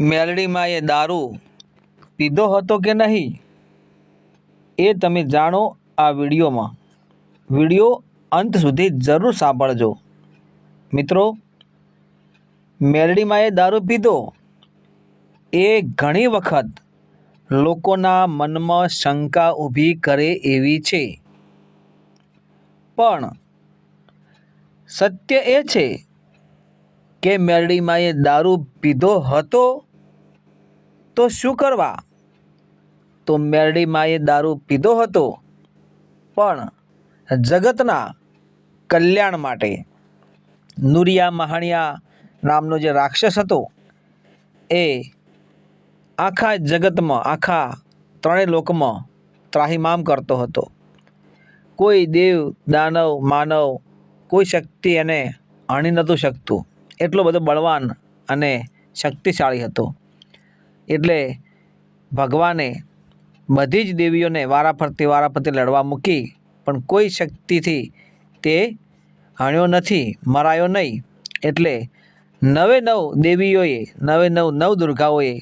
મેલડીમાં એ દારૂ પીધો હતો કે નહીં? એ તમે જાણો આ વિડીયોમાં. વીડિયો અંત સુધી જરૂર સાંભળજો. મિત્રો, મેલડીમાં એ દારૂ પીધો? એ ઘણી વખત લોકોના મનમાં શંકા ઊભી કરે એવી છે. પણ સત્ય એ છે કે મેરડીમાં એ દારૂ પીધો હતો તો શું કરવા? તો મેરડી એ દારૂ પીધો હતો, પણ જગતના કલ્યાણ માટે નુરિયા મહાણિયા નામનો જે રાક્ષસ હતો, એ આખા જગતમાં, આખા ત્રણેય લોકમાં ત્રાહિમામ કરતો હતો. કોઈ દેવ, દાનવ, માનવ, કોઈ શક્તિ એને આણી નહોતું શકતું. એટલો બધો બળવાન અને શક્તિશાળી હતો. એટલે ભગવાને બધી જ દેવીઓને વારાફરતી વારાફરતી લડવા મૂકી, પણ કોઈ શક્તિથી તે હણ્યો નથી, મરાયો નહીં. એટલે નવે નવ દેવીઓએ નવે નવ નવ દુર્ગાઓએ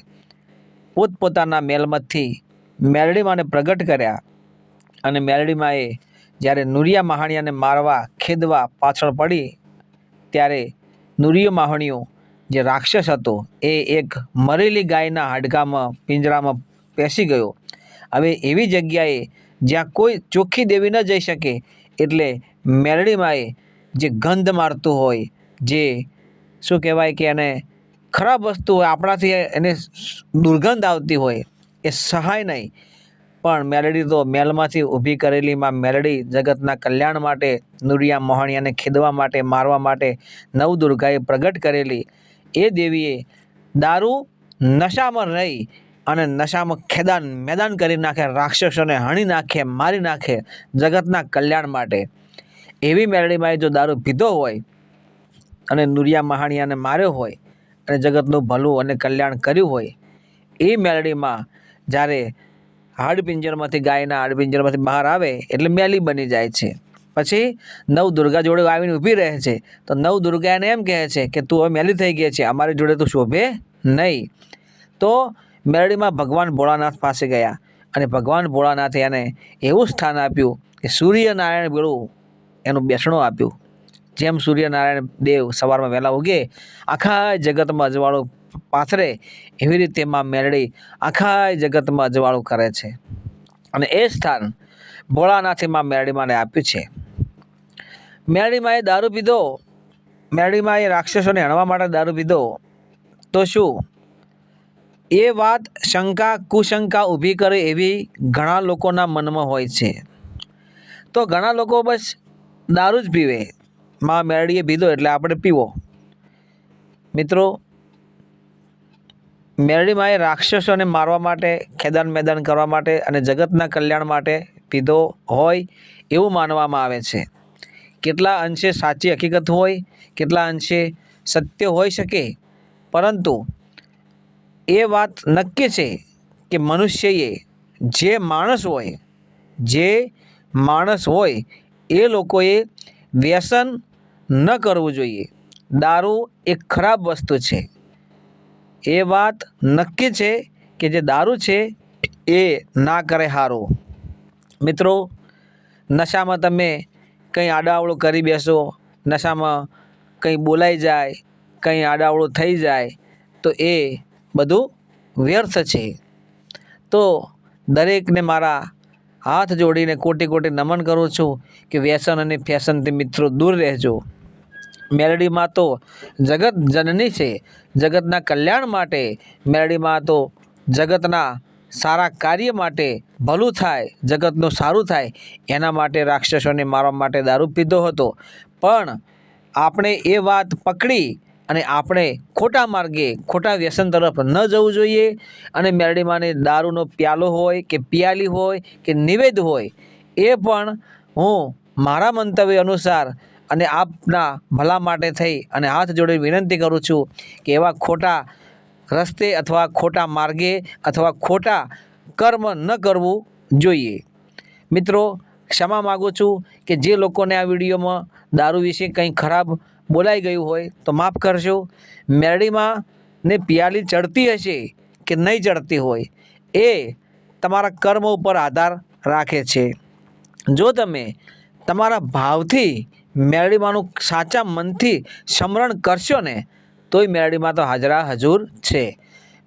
પોતપોતાના મેલમતથી મેલડીમાને પ્રગટ કર્યા. અને મેલડીમાએ જ્યારે નુરિયા મહાણિયાને મારવા, ખેદવા પાછળ પડી, ત્યારે નુરિયો મહાણિયો જે રાક્ષસ હતો, એ એક મરેલી ગાયના હાડકામાં, પિંજરામાં પેસી ગયો. હવે એવી જગ્યાએ જ્યાં કોઈ ચોખ્ખી દેવી ન જઈ શકે, એટલે મેરડીમાંએ જે ગંધ મારતું હોય, જે શું કહેવાય કે એને ખરાબ વસ્તુ હોય, આપણાથી એને દુર્ગંધ આવતી હોય, એ સહાય નહીં. પણ મેલડી તો મેલમાંથી ઊભી કરેલી માં મેલડી જગતના કલ્યાણ માટે, નુરિયા મોહણિયાને ખેદવા માટે, મારવા માટે નવ દુર્ગાએ પ્રગટ કરેલી એ દેવીએ દારૂ નશામાં રહી અને નશામાં ખેદાન મેદાન કરી નાખે, રાક્ષસોને હણી નાખે, મારી નાખે જગતના કલ્યાણ માટે. એવી મેલડીમાં જો દારૂ પીધો હોય અને નુરિયા મહાણિયાને માર્યો હોય અને જગતનું ભલું અને કલ્યાણ કર્યું હોય, એ મેલડીમાં જ્યારે હાડપિંજરમાંથી ગાયના હાડપિંજરમાંથી બહાર આવે એટલે મેલી બની જાય છે. પછી નવ દુર્ગા જોડે આવીને ઊભી રહે છે. તો નવ દુર્ગા એને એમ કહે છે કે તું હવે મેલી થઈ ગઈ છે, અમારી જોડે તું શોભે નહીં. તો મેરડીમાં ભગવાન ભોળાનાથ પાસે ગયા અને ભગવાન ભોળાનાથે એને એવું સ્થાન આપ્યું કે સૂર્યનારાયણ બેળું એનું બેસણું આપ્યું. જેમ સૂર્યનારાયણ દેવ સવારમાં વહેલા ઉગે, આખા જગતમાં અજવાળું પાથરે, એવી રીતે માં મેરડી આખા જગતમાં અજવાળું કરે છે. અને એ સ્થાન ભોળાનાથે માં મેરડીમાને આપ્યું છે. મેરડીમાં એ દારૂ પીધો. મેરડીમાં એ રાક્ષસોને હણવા માટે દારૂ પીધો. તો શું? એ વાત શંકા કુશંકા ઊભી કરે એવી ઘણા લોકોના મનમાં હોય છે. તો ઘણા લોકો બસ દારૂ જ પીવે. માં મેરડીએ પીધો એટલે આપણે પીવો. મિત્રો મેરડીમાં એ રાક્ષસોને મારવા માટે, ખેદાન મેદાન કરવા માટે અને જગતના કલ્યાણ માટે પીધો હોય એવું માનવામાં આવે છે. કેટલા અંશે સાચી હકીકત હોય, કેટલા અંશે સત્ય હોઈ શકે. પરંતુ એ વાત નક્કી છે કે મનુષ્યએ જે માણસ હોય, જે માણસ હોય, એ લોકોએ વ્યસન ન કરવું જોઈએ. દારૂ એક ખરાબ વસ્તુ છે. એ વાત નક્કી છે કે જે દારૂ છે, એ ના કરે સારું મિત્રો, નશામાં તમે કંઈ આડાવડું કરી બેસો, નશામાં કંઈ બોલાઈ જાય, કંઈ આડાવડું થઈ જાય, તો એ બધું વ્યર્થ છે. તો દરેકને મારા હાથ જોડીને કોટી કોટી નમન કરું છું કે વ્યસન અને ફેશનથી મિત્રો દૂર રહેજો. મેલડીમાં તો જગત જનની છે. જગતના કલ્યાણ માટે મેલડીમાં તો જગતના સારા કાર્ય માટે ભલું થાય, જગતનું સારું થાય, એના માટે રાક્ષસોને મારવા માટે દારૂ પીધો હતો. પણ આપણે એ વાત પકડી અને આપણે ખોટા માર્ગે, ખોટા વ્યસન તરફ ન જવું જોઈએ અને મેરડીમાંને દારૂનો પ્યાલો હોય કે પિયાલી હોય કે નિવેદ હોય, એ પણ હું મારા મંતવ્ય અનુસાર અને આપના ભલા માટે થઈ અને હાથ જોડે વિનંતી કરું છું કે એવા ખોટા રસ્તે અથવા ખોટા માર્ગે અથવા ખોટા કર્મ ન કરવું જોઈએ. મિત્રો, ક્ષમા માગું છું કે જે લોકોને આ વિડીયોમાં દારૂ વિશે કંઈ ખરાબ બોલાઈ ગયું હોય તો માફ કરશો મેરડીમાં ને પિયાલી ચડતી હશે કે નહીં ચડતી હોય એ તમારા કર્મ ઉપર આધાર રાખે છે. જો તમે તમારા ભાવથી મેરડીમાંનું સાચા મનથી સ્મરણ કરશો ને તોય મેરડીમાં તો હાજરા હજૂર છે.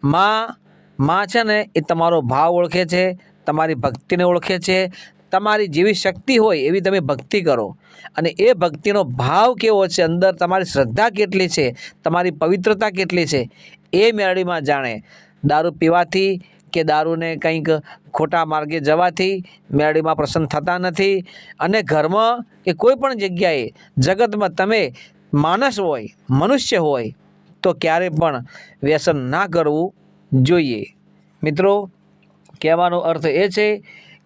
માં માં છે ને, એ તમારો ભાવ ઓળખે છે, તમારી ભક્તિને ઓળખે છે, તમારી જેવી શક્તિ હોય એવી તમે ભક્તિ કરો. અને એ ભક્તિનો ભાવ કેવો છે, અંદર તમારી શ્રદ્ધા કેટલી છે, તમારી પવિત્રતા કેટલી છે, એ મેળડીમાં જાણે. દારૂ પીવાથી કે દારૂને કંઈક ખોટા માર્ગે જવાથી મેળડીમાં પ્રસન્ન થતા નથી. અને ઘરમાં કે કોઈ પણ જગ્યાએ જગતમાં તમે માણસ હોય, મનુષ્ય હોય તો ક્યારે પણ વ્યસન ના કરવું જોઈએ. મિત્રો, કહેવાનો અર્થ એ છે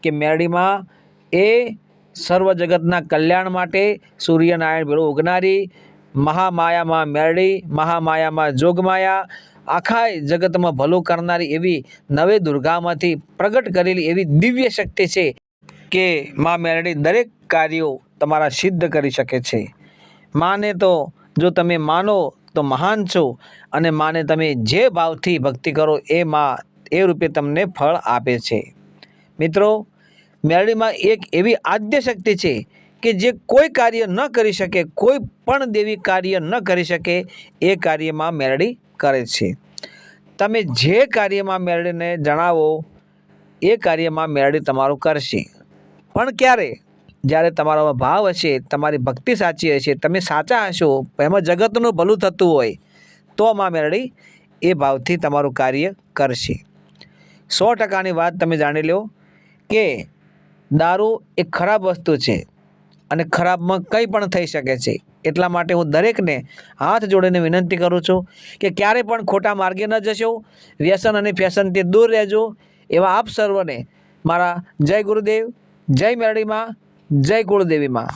કે મેરડીમાં એ સર્વ જગતના કલ્યાણ માટે સૂર્યનારાયણ ભેળું ઉગનારી, મહામાયામાં મેરડી, મહામાયામાં જોગમાયા, આખા જગતમાં ભલું કરનારી એવી નવે દુર્ગામાંથી પ્રગટ કરેલી એવી દિવ્ય શક્તિ છે કે મા મેરડી દરેક કાર્યો તમારા સિદ્ધ કરી શકે છે. માને તો જો તમે માનો તો મહાન છો અને માને તમે જે ભાવથી ભક્તિ કરો એ માં, એ રૂપે તમને ફળ આપે છે. મિત્રો, મેરડીમાં એક એવી આદ્ય શક્તિ છે કે જે કોઈ કાર્ય ન કરી શકે, કોઈ પણ દેવી કાર્ય ન કરી શકે, એ કાર્યમાં મેરડી કરે છે. તમે જે કાર્યમાં મેરડીને જણાવો, એ કાર્યમાં મેરડી તમારું કરશે. પણ ક્યારે? જ્યારે તમારો ભાવ હશે, તમારી ભક્તિ સાચી હશે, તમે સાચા હશો, એમાં જગતનું ભલું થતું હોય, તો મા મેરડી એ ભાવથી તમારું કાર્ય કરશે. સો ટકાની વાત તમે જાણી લો કે દારૂ એ ખરાબ વસ્તુ છે અને ખરાબમાં કંઈ પણ થઈ શકે છે. એટલા માટે હું દરેકને હાથ જોડીને વિનંતી કરું છું કે ક્યારે પણ ખોટા માર્ગે ન જશો, વ્યસન અને ફેશનથી દૂર રહેજો. એવા આપ સર્વને મારા જય ગુરુદેવ, જય મેરડીમાં જય કુળદેવીમાં